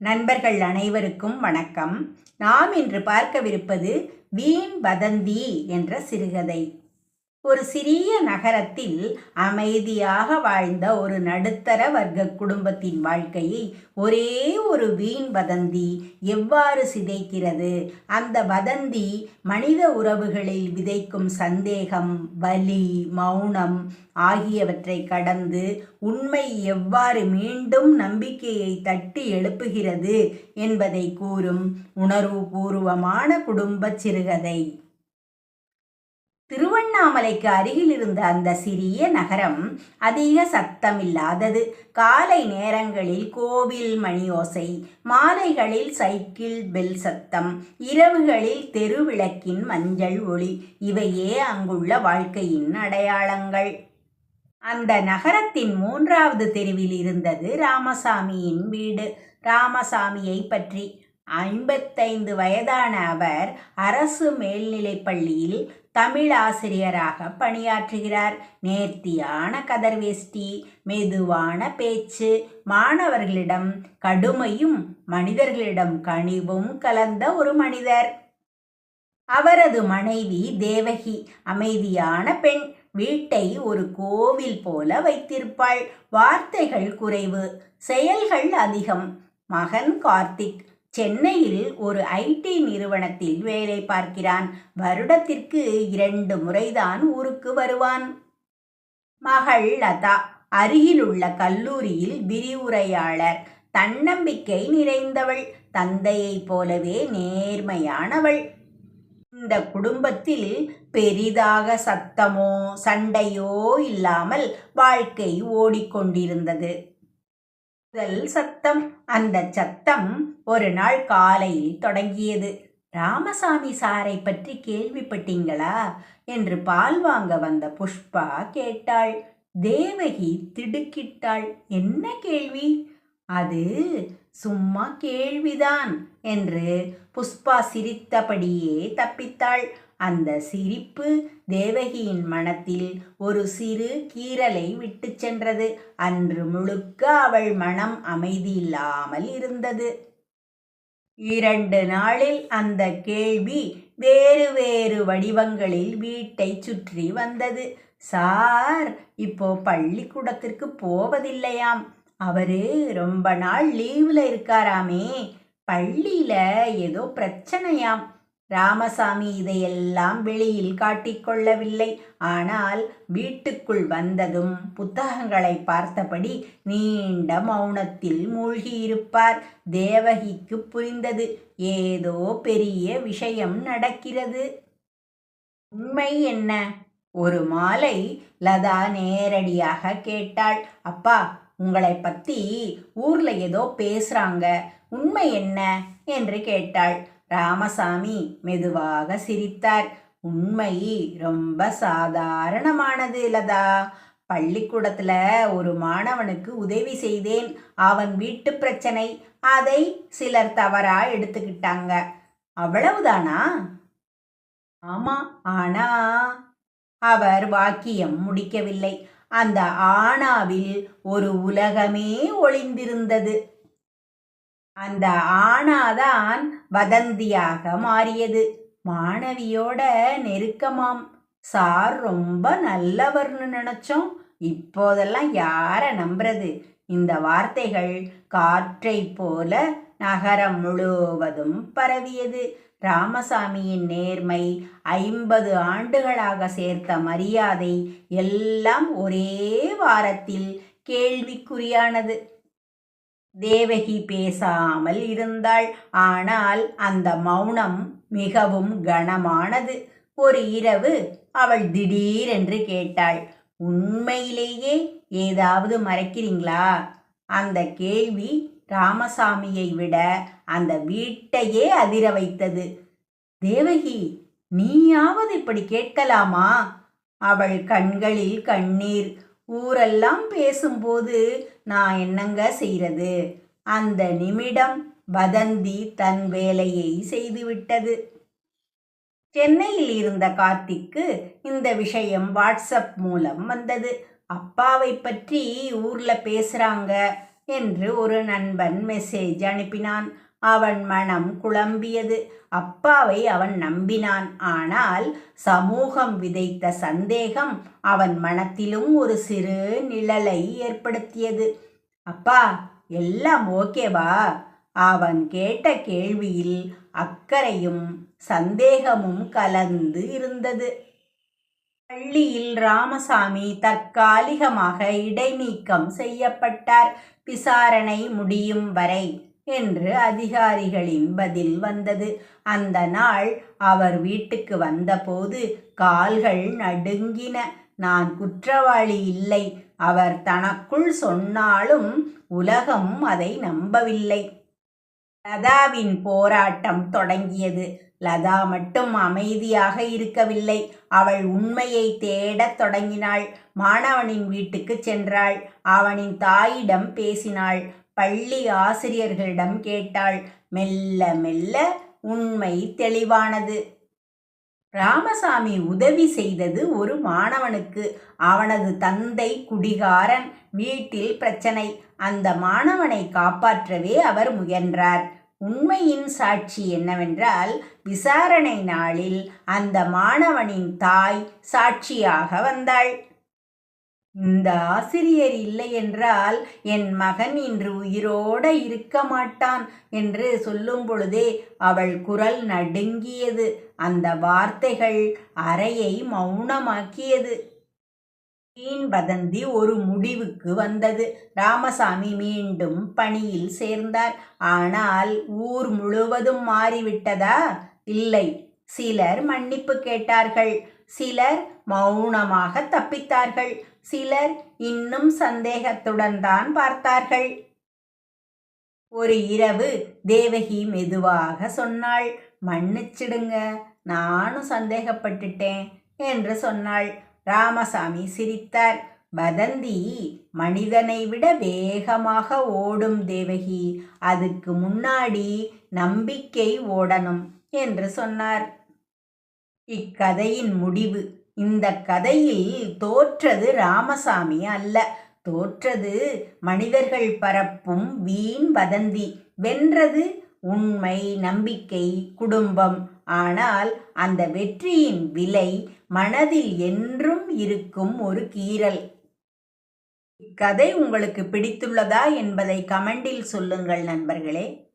நண்பர்கள் அனைவருக்கும் வணக்கம். நாம் இன்று பார்க்கவிருப்பது வீண் வதந்தி என்ற சிறுகதை. ஒரு சிறிய நகரத்தில் அமைதியாக வாழ்ந்த ஒரு நடுத்தர வர்க்க குடும்பத்தின் வாழ்க்கையை ஒரே ஒரு வீண் வதந்தி எவ்வாறு சிதைக்கிறது? அந்த வதந்தி மனித உறவுகளில் விதைக்கும் சந்தேகம் வலி மௌனம் ஆகியவற்றை கடந்து உண்மை எவ்வாறு மீண்டும் நம்பிக்கையை தட்டி எழுப்புகிறது என்பதை கூறும் உணர்வுபூர்வமான குடும்பச் சிறுகதை. திருவண்ணாமலைக்கு அருகில் இருந்த அந்த சிறிய நகரம் அதிக சத்தமில்லாதது. காலை நேரங்களில் கோவில் மணியோசை மாலைகளில் சைக்கிள் பெல் சத்தம் இரவுகளில் தெருவிளக்கின் மஞ்சள் ஒளி இவையே அங்குள்ள வாழ்க்கையின் அடையாளங்கள். அந்த நகரத்தின் மூன்றாவது தெருவில் இருந்தது ராமசாமியின் வீடு. ராமசாமியை பற்றி ஐம்பத்தைந்து வயதான அவர் அரசு மேல்நிலைப் பள்ளியில் தமிழ் ஆசிரியராக பணியாற்றுகிறார். நேர்த்தியான கதர்வேஷ்டி மெதுவான பேச்சு மாணவர்களிடம் கடுமையும் மனிதர்களிடம் கனிவும் கலந்த ஒரு மனிதர். அவரது மனைவி தேவகி அமைதியான பெண் வீட்டை ஒரு கோவில் போல வைத்திருப்பாள். வார்த்தைகள் குறைவு செயல்கள் அதிகம். மகன் கார்த்திக் சென்னையில் ஒரு ஐடி நிறுவனத்தில் வேலை பார்க்கிறான். வருடத்திற்கு இரண்டு முறைதான் ஊருக்கு வருவான். மகள் லதா அருகிலுள்ள கல்லூரியில் விரிவுரையாளர். தன்னம்பிக்கை நிறைந்தவள். தந்தையைப் போலவே நேர்மையானவள். இந்த குடும்பத்தில் பெரிதாக சத்தமோ சண்டையோ இல்லாமல் வாழ்க்கை ஓடிக்கொண்டிருந்தது. முதல் சத்தம் அந்த சத்தம் ஒரு நாள் காலையில் தொடங்கியது. ராமசாமி சாரை பற்றி கேள்விப்பட்டீங்களா? என்று பால் வாங்க வந்த புஷ்பா கேட்டாள். தேவகி திடுக்கிட்டாள். என்ன கேள்வி? அது சும்மா கேள்விதான் என்று புஷ்பா சிரித்தபடியே தப்பித்தாள். அந்த சிரிப்பு தேவகியின் மனத்தில் ஒரு சிறு கீறலை விட்டு சென்றது. அன்று முழுக்க அவள் மனம் அமைதியில்லாமல் இருந்தது. இரண்டு நாளில் அந்த கேள்வி வேறு வேறு வடிவங்களில் வீட்டை சுற்றி வந்தது. சார் இப்போ பள்ளிக்கூடத்திற்கு போவதில்லையாம். அவரு ரொம்ப நாள் லீவில் இருக்காராமே. பள்ளியில ஏதோ பிரச்சனையாம். ராமசாமி இதையெல்லாம் வெளியில் காட்டிக்கொள்ளவில்லை. ஆனால் வீட்டுக்குள் வந்ததும் புத்தகங்களை பார்த்தபடி நீண்ட மௌனத்தில் மூழ்கியிருப்பார். தேவகிக்கு புரிந்தது ஏதோ பெரிய விஷயம் நடக்கிறது. உண்மை என்ன? ஒரு மாலை லதா நேரடியாக கேட்டாள். அப்பா உங்களை பத்தி ஊர்ல ஏதோ பேசுறாங்க. உண்மை என்ன? என்று கேட்டாள். ராமசாமி மெதுவாக சிரித்தார். உண்மை ரொம்ப சாதாரணமானது லதா. பள்ளிக்கூடத்துல ஒரு மாணவனுக்கு உதவி செய்தேன். அவன் வீட்டு பிரச்சனை அதை சிலர் தவறா எடுத்துக்கிட்டாங்க. அவ்வளவுதானா? ஆமா ஆனா அவர் வாக்கியம் முடிக்கவில்லை. அந்த ஆனாவில் ஒரு உலகமே ஒளிந்திருந்தது. அந்த ஆனாதான் வதந்தியாக மாறியது. மாணவியோட நெருக்கமாம். சார் ரொம்ப நல்லவர்னு நினைச்சோம். இப்போதெல்லாம் யார நம்புறது? இந்த வார்த்தைகள் காற்றை போல நகரம் முழுவதும் பரவியது. ராமசாமியின் நேர்மை ஐம்பது ஆண்டுகளாக சேர்த்த மரியாதை எல்லாம் ஒரே வாரத்தில் கேள்விக்குறியானது. தேவகி பேசாமல் இருந்தாள். ஆனால் அந்த மௌனம் மிகவும் கனமானது. ஒரு இரவு அவள் திடீரென்று கேட்டாள் உண்மையிலேயே ஏதாவது மறைக்கிறீங்களா? அந்த கேள்வி ராமசாமியை விட அந்த வீட்டையே அதிர வைத்தது. தேவகி நீயாவது இப்படி கேட்கலாமா? அவள் கண்களில் கண்ணீர் ஊரெல்லாம் பேசும்போது நான் என்னங்க செய்கிறது அந்த நிமிடம் வதந்தி தன் வேலையை செய்துவிட்டது. சென்னையில் இருந்த கார்த்திக்கு இந்த விஷயம் வாட்ஸ்அப் மூலம் வந்தது. அப்பாவை பற்றி ஊர்ல பேசுறாங்க என்று ஒரு நண்பன் மெசேஜ் அனுப்பினான். அவன் மனம் குழம்பியது. அப்பாவை அவன் நம்பினான். ஆனால் சமூகம் விதைத்த சந்தேகம் அவன் மனத்திலும் ஒரு சிறு நிழலை ஏற்படுத்தியது. அப்பா எல்லாம் ஓகேவா? அவன் கேட்ட கேள்வியில் அக்கறையும் சந்தேகமும் கலந்து இருந்தது. பள்ளியில் ராமசாமி தற்காலிகமாக இடைநீக்கம் செய்யப்பட்டார். விசாரணை முடியும் வரை என்று அதிகாரிகளின் பதில் வந்தது. அந்த நாள் அவர் வீட்டுக்கு வந்தபோது கால்கள் நடுங்கின. நான் குற்றவாளி இல்லை. அவர் தனக்குள் சொன்னாலும் உலகம் அதை நம்பவில்லை. லதாவின் போராட்டம் தொடங்கியது. லதா மட்டும் அமைதியாக இருக்கவில்லை. அவள் உண்மையை தேடத் தொடங்கினாள். மாணவனின் வீட்டுக்கு சென்றாள். அவனின் தாயிடம் பேசினாள். பள்ளி ஆசிரியர்களிடம் கேட்டாள் மெல்ல மெல்ல உண்மை தெளிவானது. ராமசாமி உதவி செய்தது ஒரு மாணவனுக்கு. அவனது தந்தை குடிகாரன். வீட்டில் பிரச்சனை. அந்த மாணவனை காப்பாற்றவே அவர் முயன்றார். உண்மையின் சாட்சி என்னவென்றால் விசாரணை நாளில் அந்த மாணவனின் தாய் சாட்சியாக வந்தாள். இந்த ஆசிரியர் இல்லை என்றால் என் மகன் இன்று உயிரோட இருக்க மாட்டான் என்று சொல்லும் பொழுதே அவள் குரல் நடுங்கியது. அந்த வார்த்தைகள் அறையை மௌனமாக்கியது. வீண் வதந்தி ஒரு முடிவுக்கு வந்தது. ராமசாமி மீண்டும் பணியில் சேர்ந்தார். ஆனால் ஊர் முழுவதும் மாறிவிட்டதா? இல்லை. சிலர் மன்னிப்பு கேட்டார்கள். சிலர் மௌனமாக தப்பித்தார்கள். சிலர் இன்னும் சந்தேகத்துடன் தான் பார்த்தார்கள். ஒரு இரவு தேவகி மெதுவாக சொன்னாள் மன்னிச்சிடுங்க நானும் சந்தேகப்பட்டுட்டேன் என்று சொன்னாள். ராமசாமி சிரித்தார் வதந்தி மனிதனை விட வேகமாக ஓடும் தேவகி அதுக்கு முன்னாடி நம்பிக்கை ஓடணும் என்று சொன்னார். இக்கதையின் முடிவு. இந்த கதையில் தோற்றது ராமசாமி அல்ல. தோற்றது மனிதர்கள் பரப்பும் வீண் வதந்தி. வென்றது உண்மை நம்பிக்கை குடும்பம். ஆனால் அந்த வெற்றியின் விலை மனதில் என்றும் இருக்கும் ஒரு கீறல். இக்கதை உங்களுக்கு பிடித்துள்ளதா என்பதை கமெண்டில் சொல்லுங்கள் நண்பர்களே.